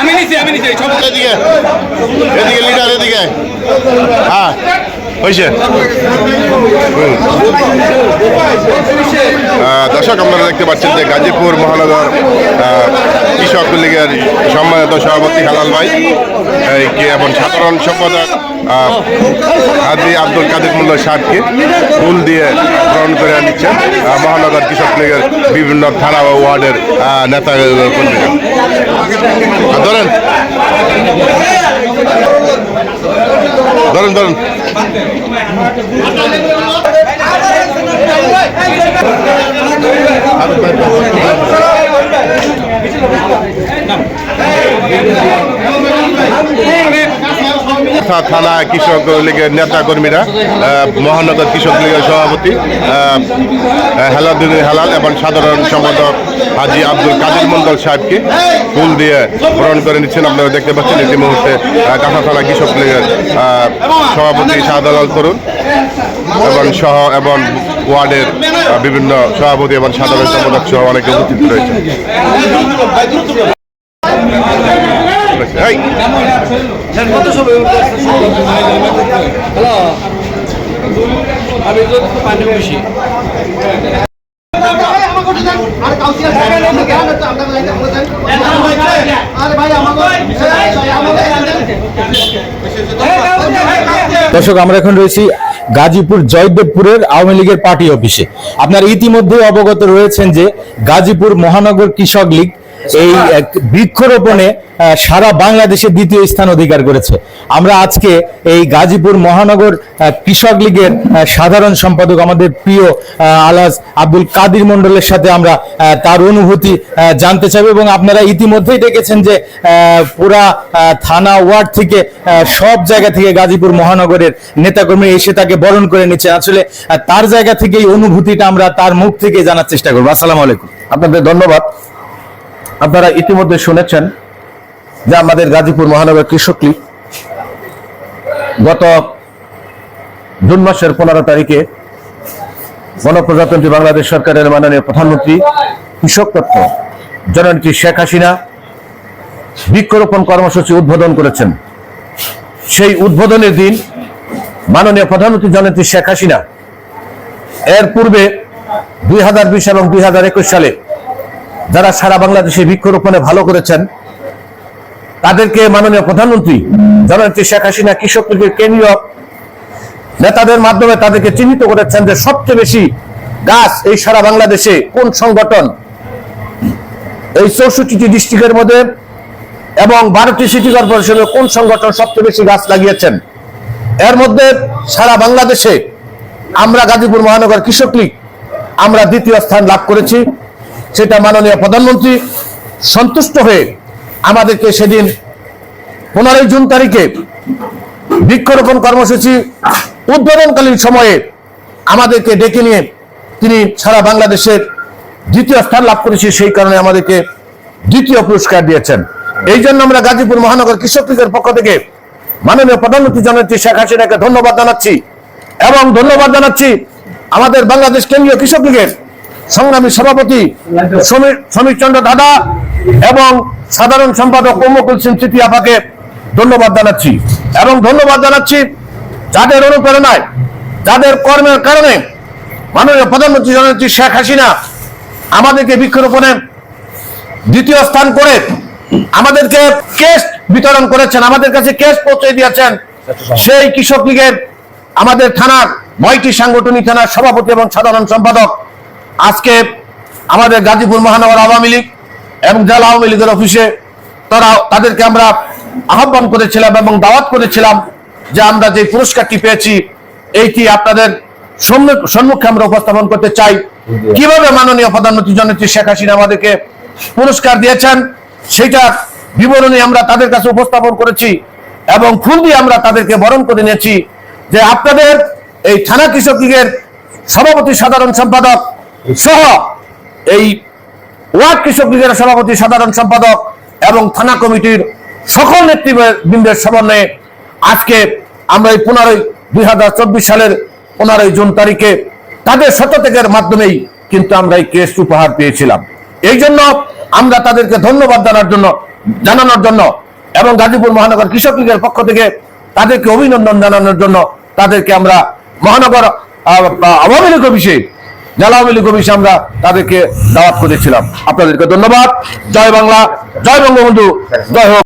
আমি নিছি আমি নিছি এদিকে এদিকে লিডার এদিকে। হ্যাঁ হয়েছে দর্শক আপনারা দেখতে পাচ্ছেন যে গাজীপুর মহানগর কৃষক লীগের সম্মানিত সভাপতি হালাল ভাই এই কি এবং সাধারণ সম্পাদক হাজি আব্দুল কাদের মোল্লা সাহেবকে ফুল দিয়ে গ্রহণ করে নিচ্ছেন মহানগর কৃষক লীগের বিভিন্ন থানা ও ওয়ার্ডের নেতা কর্মীরা। ধরেন। ধরেন ধরেন। থা- থানা কৃষক লীগের নেতা কর্মীরা মহানগর কৃষক লীগের সভাপতি হেলাদুল হেলাল এবং সাধারণ সম্পাদক হাজি আব্দুল কাদের মন্ডল সাহেবকে ফুল দিয়ে গ্রহণ করে নিচ্ছেন। আপনারা দেখতে পাচ্ছেন এই মুহূর্তে কাঁথা থানা কৃষক লীগের সভাপতি শাহদালাল তরুণ এবং সহ এবং ওয়ার্ডের বিভিন্ন সভাপতি এবং সাধারণ সম্পাদক সহ অনেকে উপস্থিত রয়েছে আমি তো পানি বেশি দর্শক আমরা এখন রয়েছি গাজীপুর জয়দেবপুরের আওয়ামী লীগের পার্টি অফিসে। আপনারা ইতিমধ্যে অবগত রয়েছেন যে গাজীপুর মহানগর কৃষক লীগ এই বৃক্ষরোপণে সারা বাংলাদেশে দ্বিতীয় স্থান অধিকার করেছে। আমরা আজকে এই গাজীপুর মহানগর কৃষক লীগের সাধারণ সম্পাদক আমাদের প্রিয় আলাজ আব্দুল কাদির মন্ডলের সাথে আমরা তার অনুভূতি জানতে চাইব এবং আপনারা ইতিমধ্যেই দেখেছেন যে আহ, পুরা থানা ওয়ার্ড থেকে আহ, সব জায়গা থেকে গাজীপুর মহানগরের নেতাকর্মী এসে তাকে বরণ করে নিচ্ছে। আসলে তার জায়গা থেকে এই অনুভূতিটা আমরা তার মুখ থেকে জানার চেষ্টা করব। আসসালামু আলাইকুম। আপনাদের ধন্যবাদ। আপনারা ইতিমধ্যে শুনেছেন যে আমাদের গাজীপুর মহানগর কৃষক লীগ গত জুন মাসের পনেরো তারিখে গণপ্রজাতন্ত্রী বাংলাদেশ সরকারের মাননীয় প্রধানমন্ত্রী কৃষক তত্ত্ব জননেত্রী শেখ হাসিনা বৃক্ষরোপণ কর্মসূচি উদ্বোধন করেছেন। সেই উদ্বোধনের দিন মাননীয় প্রধানমন্ত্রী জননেত্রী শেখ হাসিনা এর পূর্বে দুই হাজার বিশ এবং দুই হাজার একুশ সালে যারা সারা বাংলাদেশে বৃক্ষরোপণে ভালো করেছেন, তাদেরকে মাননীয় প্রধানমন্ত্রী, জননেত্রী শেখ হাসিনা, কৃষক লীগের কেন্দ্রীয় নেতাদের মাধ্যমে তাদেরকে চিহ্নিত করেছেন যে সবচেয়ে বেশি গাছ এই সারা বাংলাদেশে কোন সংগঠন এই চৌষট্টিটি ডিস্ট্রিক্টের মধ্যে এবং বারোটি সিটি কর্পোরেশনের কোন সংগঠন সবচেয়ে বেশি গাছ লাগিয়েছেন? এর মধ্যে সারা বাংলাদেশে আমরা গাজীপুর মহানগর কৃষক লীগ, আমরা দ্বিতীয় স্থান লাভ করেছি। সেটা মাননীয় প্রধানমন্ত্রী সন্তুষ্ট হয়ে আমাদেরকে সেদিন পনেরোই জুন তারিখে বৃক্ষরোপণ কর্মসূচি উদ্বোধনকালীন সময়ে আমাদেরকে ডেকে নিয়ে তিনি সারা বাংলাদেশের দ্বিতীয় স্থান লাভ করেছি, সেই কারণে আমাদেরকে দ্বিতীয় পুরস্কার দিয়েছেন। এই জন্য আমরা গাজীপুর মহানগর কৃষক লীগের পক্ষ থেকে মাননীয় প্রধানমন্ত্রী জননেত্রী শেখ হাসিনাকে ধন্যবাদ জানাচ্ছি এবং ধন্যবাদ জানাচ্ছি আমাদের বাংলাদেশ কেন্দ্রীয় কৃষক লীগের সংগ্রামী সভাপতি সমীর চন্দ্র দাদা এবং সাধারণ সম্পাদক অমুকুল সিং তৃতীয়াপাকে ধন্যবাদ জানাচ্ছি এবং ধন্যবাদ জানাচ্ছি যাদের অনুপ্রেরণায়, যাদের কর্মের কারণে মাননীয় প্রধানমন্ত্রী জননেত্রী শেখ হাসিনা আমাদেরকে বৃক্ষরোপণে দ্বিতীয় স্থান করে আমাদেরকে কেস বিতরণ করেছেন, আমাদের কাছে কেস পৌঁছে দিয়েছেন সেই কৃষক লীগের আমাদের থানার নয়টি সাংগঠনিক থানার সভাপতি এবং সাধারণ সম্পাদক আজকে আমাদের গাজীপুর মহানগর আওয়ামী লীগ এবং জেলা আওয়ামী লীগের অফিসে তারা, তাদেরকে আমরা আহ্বান করেছিলাম এবং দাওয়াত করেছিলাম যে আমরা যে পুরস্কারটি পেয়েছি, এইটি আপনাদের সম্মুখে আমরা উপস্থাপন করতে চাই। কীভাবে মাননীয় প্রধানমন্ত্রী জননেত্রী শেখ হাসিনা আমাদেরকে পুরস্কার দিয়েছেন সেটা বিবরণী আমরা তাদের কাছে উপস্থাপন করেছি এবং ফুল দিয়ে আমরা তাদেরকে বরণ করে নিয়েছি যে আপনাদের এই থানা কৃষক লীগের সভাপতি সাধারণ সম্পাদক সহ এই ওয়ার্ড কৃষক লীগের সভাপতি, সাধারণ সম্পাদক এবং থানা কমিটির সকল নেতৃবৃন্দের সমন্বয়ে আজকে আমরা এই পনেরোই দুই হাজার চব্বিশ সালের পনেরোই জুন তারিখে তাদের শতত্যাগের মাধ্যমেই কিন্তু আমরা এই কেস উপহার পেয়েছিলাম। এই জন্য আমরা তাদেরকে ধন্যবাদ জানার জন্য, জানানোর জন্য এবং গাজীপুর মহানগর কৃষক লীগের পক্ষ থেকে তাদেরকে অভিনন্দন জানানোর জন্য তাদেরকে আমরা মহানগর আওয়ামী লীগ অফিসে জেলা আওয়ামী লীগ অফিসে আমরা তাদেরকে দাওয়াত করেছিলাম। আপনাদেরকে ধন্যবাদ। জয় বাংলা, জয় বঙ্গবন্ধু। জয় হোক।